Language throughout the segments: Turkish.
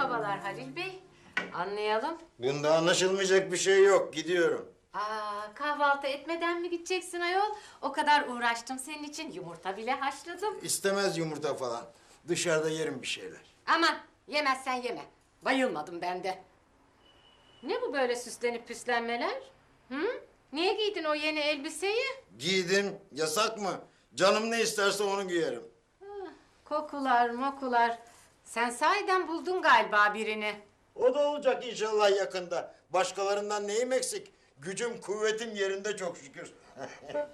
Merhabalar Halil Bey. Anlayalım. Bunda anlaşılmayacak bir şey yok. Gidiyorum. Aa, kahvaltı etmeden mi gideceksin ayol? O kadar uğraştım senin için. Yumurta bile haşladım. İstemez yumurta falan. Dışarıda yerim bir şeyler. Aman yemezsen yeme. Bayılmadım ben de. Ne bu böyle süslenip püslenmeler? Hı? Niye giydin o yeni elbiseyi? Giydim. Yasak mı? Canım ne isterse onu giyerim. Kokular mokular. Sen sahiden buldun galiba birini. O da olacak inşallah yakında. Başkalarından neyim eksik? Gücüm, kuvvetim yerinde çok şükür.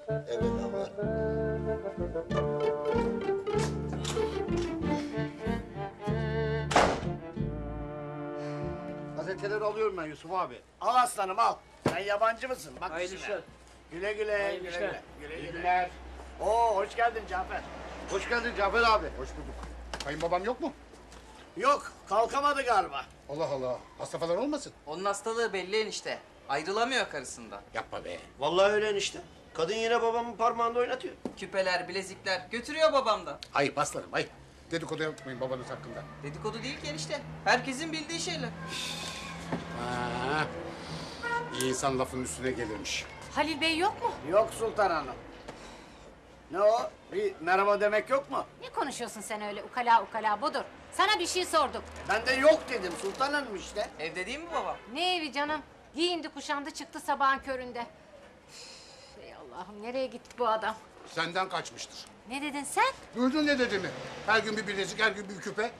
evet ama. Gazeteleri alıyorum ben Yusuf abi. Al aslanım al. Sen yabancı mısın? Bak Hayırlı işine. işler. Güle güle, Hayırlı güle işler. güle. Güle. günler. Oo hoş geldin Cafer. Hoş geldin Cafer abi. Hoş bulduk. Kayınbabam yok mu? Yok kalkamadı galiba. Allah Allah. Hasta falan olmasın? Onun hastalığı belli enişte. Ayrılamıyor karısından. Yapma be. Vallahi öyle enişte. Kadın yine babamın parmağında oynatıyor. Küpeler, bilezikler götürüyor babamdan. Ayıp aslanım ayıp. Dedikodu yapmayın babanız hakkında. Dedikodu değil ki enişte. Herkesin bildiği şeyler. Ha. İyi insan lafın üstüne gelirmiş. Halil Bey yok mu? Yok Sultan Hanım. Ne o? Bir merhaba demek yok mu? Ne konuşuyorsun sen öyle ukala ukala budur. Sana bir şey sorduk. Ben de yok dedim Sultan Hanım işte. Evde değil mi babam? Ne evi canım? Giyindi kuşandı çıktı sabahın köründe. Üf, Ey Allah'ım nereye gitti bu adam? Senden kaçmıştır. Ne dedin sen? Duydun ne dediğimi? Her gün bir bilezik, her gün bir küpe.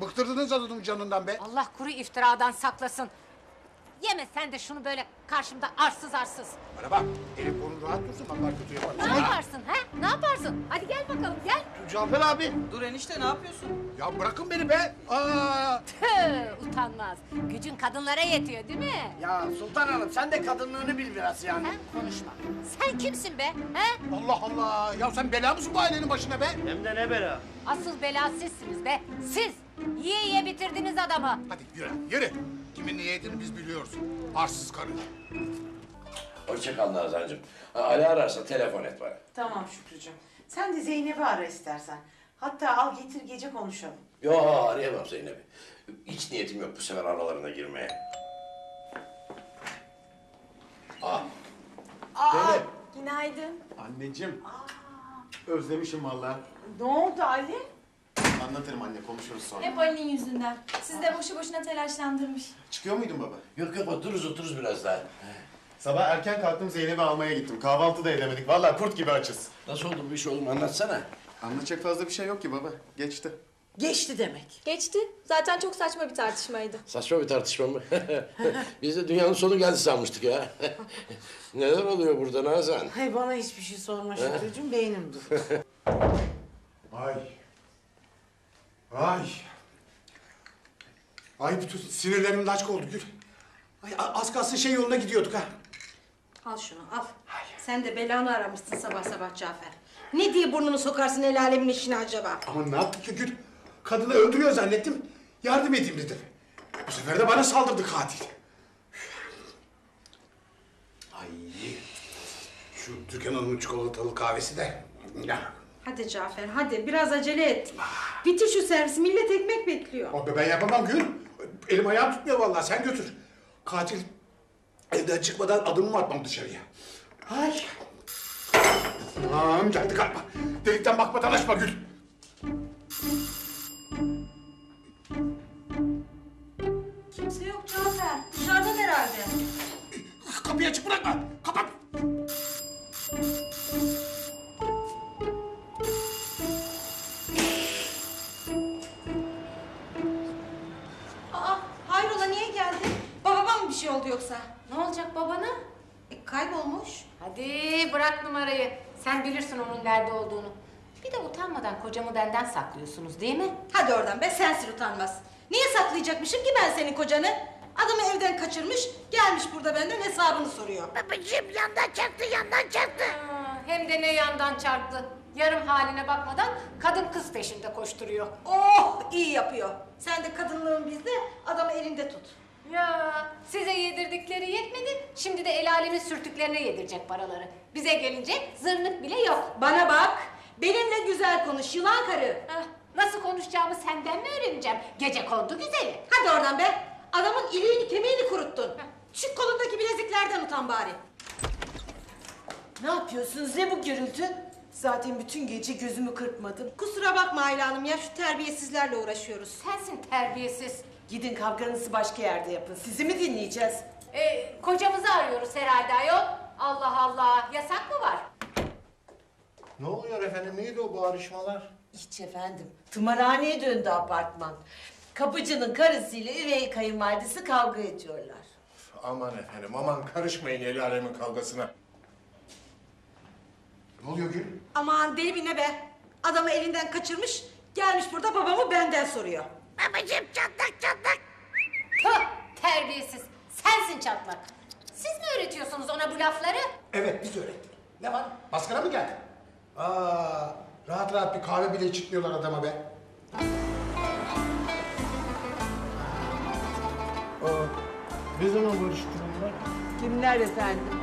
Bıktırdınız adamın canından be. Allah kuru iftiradan saklasın. Yeme sen de şunu böyle karşımda arsız arsız. Bana bak, elin kolun rahat dursun, Allah kötü yapar. Ne yaparsın ha? Ne yaparsın? Hadi gel bakalım gel. Cafer abi. Dur enişte ne yapıyorsun? Ya bırakın beni be. Aa. Tüh, utanmaz. Gücün kadınlara yetiyor değil mi? Ya Sultan Hanım sen de kadınlığını bil biraz yani. Sen konuşma. Sen kimsin be? He? Allah Allah. Ya sen bela mısın bu ailenin başına be? Hem de ne bela. Asıl bela sizsiniz be. Siz. Yiye yiye bitirdiniz adamı. Hadi yürü, yürü. Kimin niyetini biz biliyoruz. Arsız karı. Hoşça kal Nazancığım. Ha, Ali ararsa telefon et bana. Tamam Şükrücüğüm. Sen de Zeynep'i ara istersen. Hatta al getir gece konuşalım. Yo arayamam Zeynep'i. Hiç niyetim yok bu sefer aralarına girmeye. Ah, Aa, günaydın. Anneciğim. Özlemişim vallahi. Ne oldu Ali? Anlatırım anne, konuşuruz sonra. Hep Ali'nin yüzünden. Siz de boşu boşuna telaşlandırmış. Çıkıyor muydun baba? yok yok otururuz otururuz biraz daha. Sabah erken kalktım Zeynep'i almaya gittim. Kahvaltı da edemedik. Vallahi kurt gibi açız. Nasıl oldu bu iş oğlum anlatsana. Anlatacak fazla bir şey yok ki baba. Geçti. Geçti demek. Geçti. Zaten çok saçma bir tartışmaydı. Saçma bir tartışma mı? Biz de dünyanın sonu geldi sanmıştık ya. Neler oluyor burada Nazan? Hay bana hiçbir şey sorma Şükrücüğüm. Beynim dur. Ay. Ay. Ay bütün sinirlerim laçk oldu Gül. Ay az kalsın şey yoluna gidiyorduk ha. Al şunu al. Sen de belanı aramışsın sabah sabah Cafer. Ne diye burnunu sokarsın el alemin işine acaba? Ama ne yaptık ki Gül? Kadını öldürüyor zannettim. Yardım edeyim dedim. Bu sefer de bana saldırdı katil. Ay. Şu Türkan Hanım'ın çikolatalı kahvesi de. Ya. Hadi Cafer hadi biraz acele et. Bitir şu servisi millet ekmek bekliyor. Abi ben yapamam Gül. Elim ayağım tutmuyor vallahi sen götür. Katil evden çıkmadan adımımı atmam dışarıya. Ay. Tamam geldi galiba. Delikten bakmadan açma Gül. Oldu yoksa? Ne olacak babana? E, kaybolmuş. Hadi bırak numarayı. Sen bilirsin onun nerede olduğunu. Bir de utanmadan kocamı benden saklıyorsunuz değil mi? Hadi oradan be sensin utanmaz. Niye saklayacakmışım ki ben senin kocanı? Adamı evden kaçırmış, gelmiş burada benden hesabını soruyor. Babacığım yandan çarptı, yandan çarptı. hem de ne yandan çarptı. Yarım haline bakmadan kadın kız peşinde koşturuyor. Oh iyi yapıyor. Sen de kadınlığın bizde, adamı elinde tut. Ya size yedirdikleri yetmedi. Şimdi de el alemin sürtüklerine yedirecek paraları. Bize gelince zırnık bile yok. Bana bak, benimle güzel konuş yılan karı. Hah, nasıl konuşacağımı senden mi öğreneceğim? Gece kondu güzeli. Hadi oradan be. Adamın iliğini kemiğini kuruttun. Şu kolundaki bileziklerden utan bari. Ne yapıyorsunuz? Ne bu gürültü? Zaten bütün gece gözümü kırpmadım. Kusura bakma Ayla Hanım ya şu terbiyesizlerle uğraşıyoruz. Sensin terbiyesiz. Gidin kavganızı başka yerde yapın. Sizi mi dinleyeceğiz? Ee, kocamızı arıyoruz herhalde ayol. Allah Allah. Yasak mı var? Ne oluyor efendim? Neydi o bağırışmalar? Hiç efendim. Tımarhaneye döndü apartman. Kapıcının karısıyla üvey kayınvalidesi kavga ediyorlar. Aman efendim aman karışmayın el alemin kavgasına. Ne oluyor Gül? Aman deli bir ne be. Adamı elinden kaçırmış. Gelmiş burada babamı benden soruyor. Tüh, terbiyesiz. Sensin çatlak. Siz mi öğretiyorsunuz ona bu lafları? Evet biz öğrettik. Ne var? Baskına mı geldi? Aa, rahat rahat bir kahve bile içitmiyorlar adama be. Aa, ne zaman barıştılar? Kimler efendim?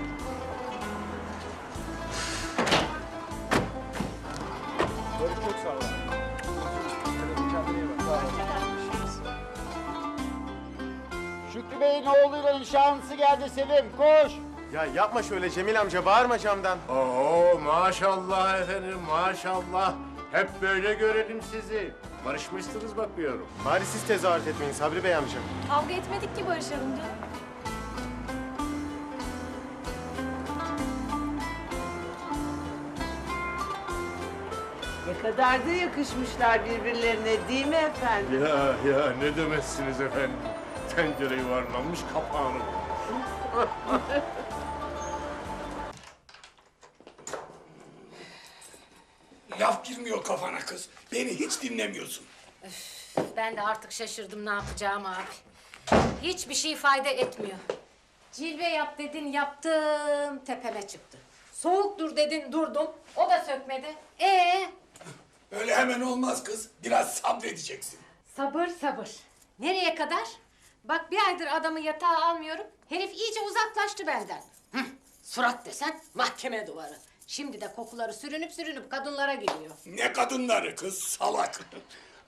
Bey'in oğluyla nişanlısı geldi Sevim. Koş. Ya yapma şöyle Cemil amca bağırma camdan. Oo maşallah efendim maşallah. Hep böyle görelim sizi. Barışmışsınız bakıyorum. Bari siz tezahürat etmeyin Sabri Bey amca. Kavga etmedik ki barışalım canım. Ne kadar da yakışmışlar birbirlerine değil mi efendim? Ya ya ne demezsiniz efendim. Tencere yuvarlanmış kapağını. Laf girmiyor kafana kız. Beni hiç dinlemiyorsun. Ben de artık şaşırdım ne yapacağımı abi. Hiçbir şey fayda etmiyor. Cilve yap dedin yaptım tepeme çıktı. Soğuk dur dedin durdum o da sökmedi. Ee Öyle hemen olmaz kız. Biraz sabredeceksin. sabır sabır. Nereye kadar? Bak bir aydır adamı yatağa almıyorum. Herif iyice uzaklaştı benden. Hı, surat desen mahkeme duvarı. Şimdi de kokuları sürünüp sürünüp kadınlara geliyor. Ne kadınları kız salak.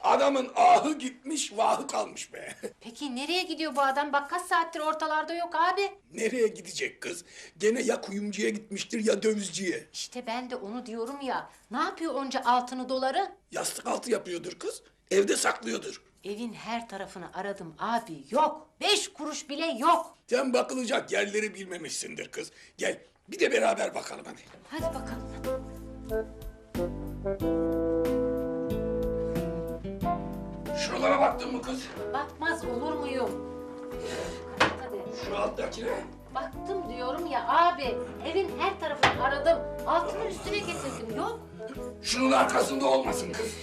Adamın ahı gitmiş vahı kalmış be. Peki nereye gidiyor bu adam? Bak kaç saattir ortalarda yok abi. Nereye gidecek kız? Gene ya kuyumcuya gitmiştir ya dövizciye. İşte ben de onu diyorum ya. Ne yapıyor onca altını doları? Yastık altı yapıyordur kız. Evde saklıyordur. Evin her tarafını aradım abi. Yok. Beş kuruş bile yok. Sen bakılacak yerleri bilmemişsindir kız. Gel bir de beraber bakalım hadi. Hadi bakalım. Şuralara baktın mı kız? Bakmaz olur muyum? Hadi. Şu alttakine. Baktım diyorum ya abi. Evin her tarafını aradım. Altını üstüne getirdim. Yok. Şunun arkasında olmasın kız.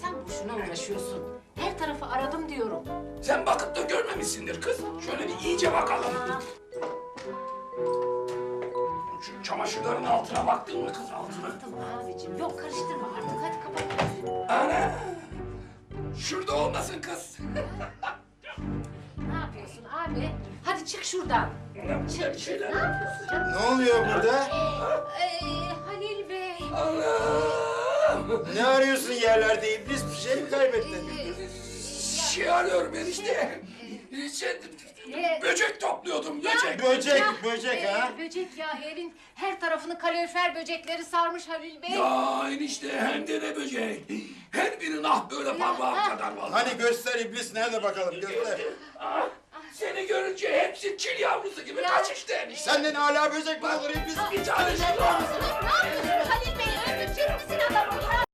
Sen boşuna uğraşıyorsun. Her tarafı aradım diyorum. Sen bakıp da görmemişsindir kız. Şöyle bir iyice bakalım. Şu çamaşırların altına baktın mı kız altına? Tamam abicim. Yok karıştırma artık. Hadi kapat. Ana! Şurada olmasın kız. Ne yapıyorsun abi? Hadi çık şuradan. Çık çık. Ne yapıyorsun canım? Ne oluyor burada? Ee, Halil Bey. Anam! Ne arıyorsun yerlerde iblis bir şey mi kaybettin? şey enişte. Şey, böcek topluyordum, böcek. Böcek, böcek ee, ha? Ee, böcek ya evin her tarafını kalorifer böcekleri sarmış Halil Bey. Ya enişte hem de ne böcek. Her birinin ah böyle parmağım kadar var. Hani göster iblis nerede bakalım göster. Ah, seni görünce hepsi çil yavrusu gibi kaç işte enişte. Senden hala böcek mi olur iblis? Bir tane şey. Ne yapıyorsun Halil Bey? Öldürecek misin adamı?